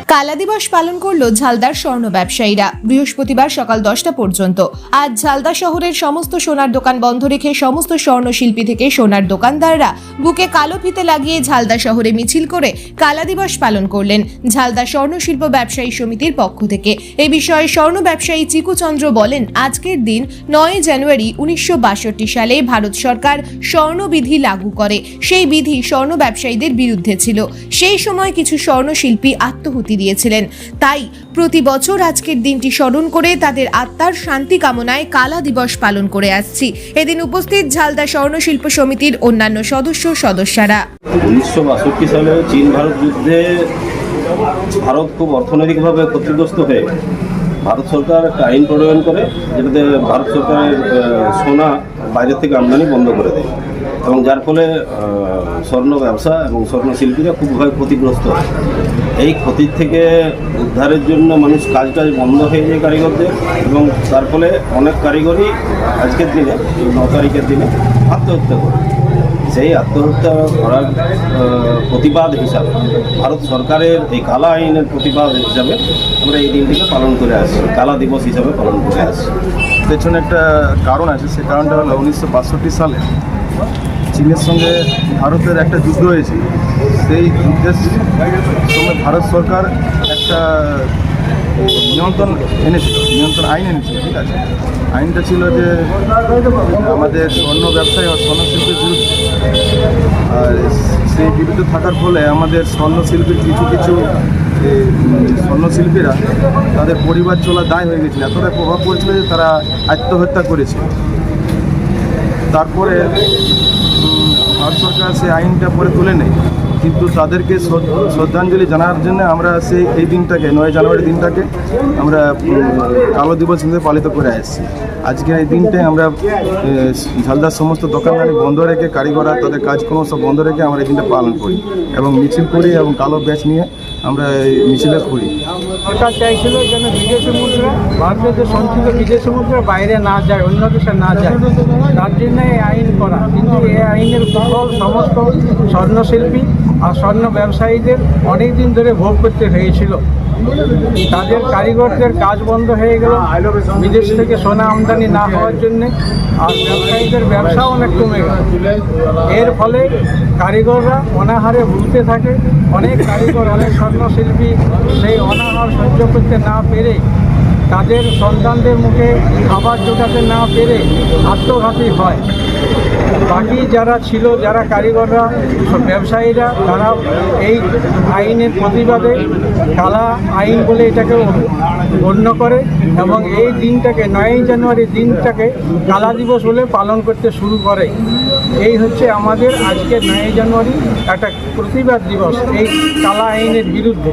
কালা দিবস পালন করল ঝালদার স্বর্ণ ব্যবসায়ীরা। বৃহস্পতিবার সকাল দশটা পর্যন্ত। আজ ঝালদা শহরের সমস্ত সোনার দোকান বন্ধ রেখে সমস্ত স্বর্ণ শিল্পী থেকে সোনার দোকানদাররা বুকে কালো ফিতে লাগিয়ে ঝালদা শহরে মিছিল করে কালা দিবস পালন করলেন ঝালদা স্বর্ণ শিল্প ব্যবসায়ী সমিতির পক্ষ থেকে। এ বিষয়ে স্বর্ণ ব্যবসায়ী চিকুচন্দ্র বলেন, আজকের দিন নয় জানুয়ারি উনিশশো বাষট্টি সালে ভারত সরকার স্বর্ণবিধি লাগু করে। সেই বিধি স্বর্ণ ব্যবসায়ীদের বিরুদ্ধে ছিল। সেই সময় কিছু স্বর্ণশিল্পী আত্মহুতি দিয়েছিলেন। তাই প্রতি বছর আজকের দিনটি স্মরণ করে তাদের আত্মার শান্তি কামনায় কালা দিবস পালন করে আসছি। এদিন উপস্থিত ঝালদা স্বর্ণ শিল্প সমিতির অন্যান্য সদস্য সদস্যরা। উনিশশো বাষট্টি সালে চীন ভারত ভারত খুব অর্থনৈতিকভাবে ক্ষতিগ্রস্ত হয়ে ভারত সরকার একটা আইন প্রণয়ন করে, যেটাতে ভারত সরকারের সোনা বাইরে থেকে আমদানি বন্ধ করে দেয়। এবং যার ফলে স্বর্ণ ব্যবসা এবং স্বর্ণ শিল্পীরা খুবভাবে ক্ষতিগ্রস্ত হয়। এই ক্ষতির থেকে উদ্ধারের জন্য মানুষ কাজ টাজ বন্ধ হয়ে যায় কারিগরদের এবং তার ফলে অনেক কারিগরই আজকের দিনে ন তারিখের দিনে আত্মহত্যা করে। সেই আত্মহত্যা করার প্রতিবাদ হিসাবে, ভারত সরকারের এই কালা আইনের প্রতিবাদ হিসাবে আমরা এই দিনটিকে পালন করে আসছি, কালা দিবস হিসাবে পালন করে আসছি। পেছনে একটা কারণ আছে, সে কারণটা হলো উনিশশো বাষট্টি সালে চীনের সঙ্গে ভারতের একটা যুদ্ধ হয়েছে সেই যুদ্ধের সময় ভারত সরকার একটা নিয়ন্ত্রণ এনেছিল নিয়ন্ত্রণ আইন এনেছিল ঠিক আছে? আইনটা ছিল যে আমাদের স্বর্ণ ব্যবসায়ী আর স্বর্ণ শিল্পের বিরুদ্ধে। আর সেই বিরুদ্ধে থাকার ফলে আমাদের স্বর্ণ শিল্পীর কিছু কিছু যে, উম, স্বর্ণ শিল্পীরা তাদের পরিবার চলা দায় হয়ে গেছিল। এতটা প্রভাব পড়েছিল যে তারা আত্মহত্যা করেছে তারপরে ভারত সরকার সেই আইনটা পরে তুলে নেয়। কিন্তু তাদেরকে শ্রদ্ধাঞ্জলি জানার জন্য আমরা সেই এই দিনটাকে, নয় জানুয়ারি দিনটাকে আমরা কালো দিবস হিসেবে পালিত করে আসছি। আজকে এই দিনটায় আমরা ঝালদার সমস্ত দোকানদারি বন্ধ রেখে, কারিগররা তাদের কাজকর্ম সব বন্ধ রেখে আমরা এই দিনটা পালন করি। এবং মিছিল করি এবং কালো ব্যাচ নিয়ে আমরা মিছিল করি। সরকার চাইছিল যেন বিদেশি মুদ্রা ভারতের যে সঞ্চিত বিদেশি মুদ্রা বাইরে না যায়, অন্য দেশে না যায়, তার জন্য এই আইন করা। কিন্তু এই আইনের ফল সমস্ত স্বর্ণশিল্পী আর স্বর্ণ ব্যবসায়ীদের অনেক দিন ধরে ভোগ করতে হয়েছিল। তাদের কারিগরদের কাজ বন্ধ হয়ে গেল। বিদেশ থেকে সোনা আমদানি না হওয়ার জন্যে আর ব্যবসায়ীদের ব্যবসাও অনেক কমে গেল। এর ফলে কারিগররা অনাহারে ভুগতে থাকে। অনেক কারিগর, অনেক স্বর্ণশিল্পী সেই অনাহার সহ্য করতে না পেরে তাদের সন্তানদের মুখে খাবার জোটাতে না পেরে আত্মঘাতী হয়। বাকি যারা ছিল, যারা কারিগররা ব্যবসায়ীরা তারা এই আইনের প্রতিবাদে কালা আইন বলে এটাকে গণ্য করে এবং এই দিনটাকে, নয়ই জানুয়ারি দিনটাকে কালা দিবস বলে পালন করতে শুরু করে। এই হচ্ছে আমাদের আজকে নয়ই জানুয়ারি একটা প্রতিবাদ দিবস এই কালা আইনের বিরুদ্ধে।